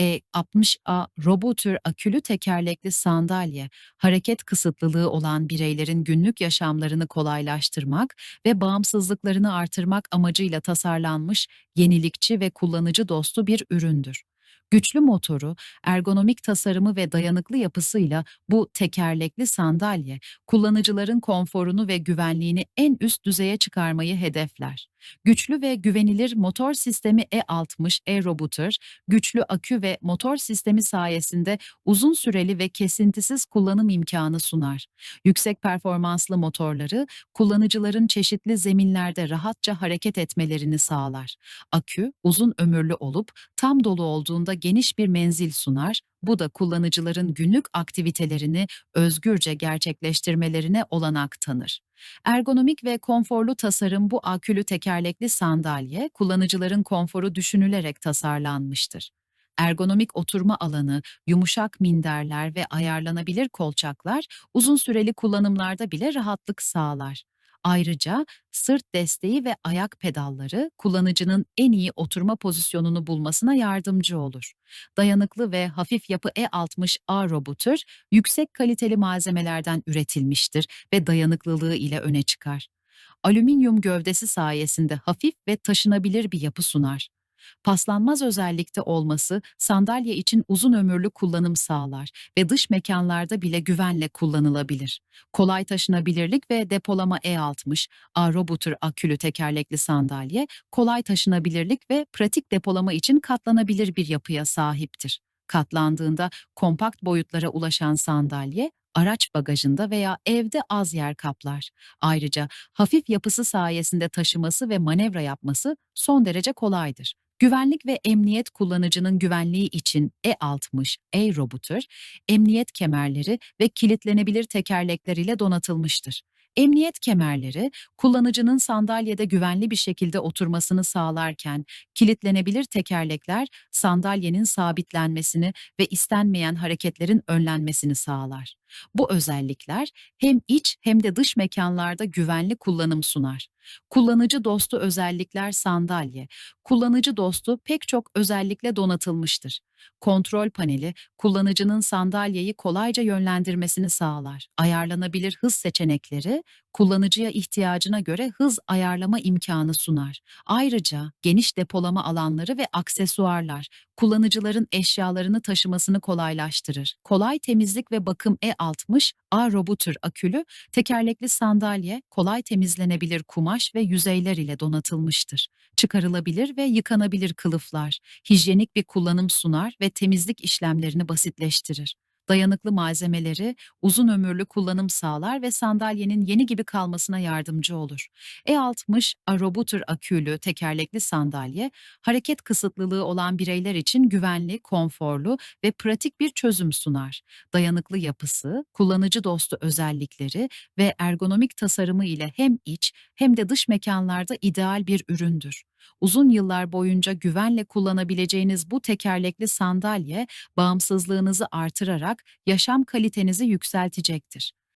E60A Robotur akülü tekerlekli sandalye, hareket kısıtlılığı olan bireylerin günlük yaşamlarını kolaylaştırmak ve bağımsızlıklarını artırmak amacıyla tasarlanmış yenilikçi ve kullanıcı dostu bir üründür. Güçlü motoru, ergonomik tasarımı ve dayanıklı yapısıyla bu tekerlekli sandalye, kullanıcıların konforunu ve güvenliğini en üst düzeye çıkarmayı hedefler. Güçlü ve güvenilir motor sistemi E60 E-Roboter, güçlü akü ve motor sistemi sayesinde uzun süreli ve kesintisiz kullanım imkanı sunar. Yüksek performanslı motorları kullanıcıların çeşitli zeminlerde rahatça hareket etmelerini sağlar. Akü uzun ömürlü olup tam dolu olduğunda geniş bir menzil sunar. Bu da kullanıcıların günlük aktivitelerini özgürce gerçekleştirmelerine olanak tanır. Ergonomik ve konforlu tasarım bu akülü tekerlekli sandalye kullanıcıların konforu düşünülerek tasarlanmıştır. Ergonomik oturma alanı, yumuşak minderler ve ayarlanabilir kolçaklar uzun süreli kullanımlarda bile rahatlık sağlar. Ayrıca sırt desteği ve ayak pedalları kullanıcının en iyi oturma pozisyonunu bulmasına yardımcı olur. Dayanıklı ve hafif yapı E60A Robotur yüksek kaliteli malzemelerden üretilmiştir ve dayanıklılığı ile öne çıkar. Alüminyum gövdesi sayesinde hafif ve taşınabilir bir yapı sunar. Paslanmaz özellikte olması sandalye için uzun ömürlü kullanım sağlar ve dış mekanlarda bile güvenle kullanılabilir. Kolay taşınabilirlik ve depolama E60, A-Roboter akülü tekerlekli sandalye, kolay taşınabilirlik ve pratik depolama için katlanabilir bir yapıya sahiptir. Katlandığında kompakt boyutlara ulaşan sandalye, araç bagajında veya evde az yer kaplar. Ayrıca hafif yapısı sayesinde taşıması ve manevra yapması son derece kolaydır. Güvenlik ve emniyet kullanıcının güvenliği için E60 E-Roboter, emniyet kemerleri ve kilitlenebilir tekerlekler ile donatılmıştır. Emniyet kemerleri, kullanıcının sandalyede güvenli bir şekilde oturmasını sağlarken, kilitlenebilir tekerlekler sandalyenin sabitlenmesini ve istenmeyen hareketlerin önlenmesini sağlar. Bu özellikler hem iç hem de dış mekanlarda güvenli kullanım sunar. Kullanıcı dostu özellikler sandalye, kullanıcı dostu pek çok özellikle donatılmıştır. Kontrol paneli, kullanıcının sandalyeyi kolayca yönlendirmesini sağlar. Ayarlanabilir hız seçenekleri, kullanıcıya ihtiyacına göre hız ayarlama imkanı sunar. Ayrıca geniş depolama alanları ve aksesuarlar, kullanıcıların eşyalarını taşımasını kolaylaştırır. Kolay temizlik ve bakım E60, A-Roboter akülü, tekerlekli sandalye, kolay temizlenebilir kumaş ve yüzeyler ile donatılmıştır. Çıkarılabilir ve yıkanabilir kılıflar, hijyenik bir kullanım sunar ve temizlik işlemlerini basitleştirir. Dayanıklı malzemeleri uzun ömürlü kullanım sağlar ve sandalyenin yeni gibi kalmasına yardımcı olur. E60 Arobutur akülü tekerlekli sandalye, hareket kısıtlılığı olan bireyler için güvenli, konforlu ve pratik bir çözüm sunar. Dayanıklı yapısı, kullanıcı dostu özellikleri ve ergonomik tasarımı ile hem iç hem de dış mekanlarda ideal bir üründür. Uzun yıllar boyunca güvenle kullanabileceğiniz bu tekerlekli sandalye bağımsızlığınızı artırarak yaşam kalitenizi yükseltecektir.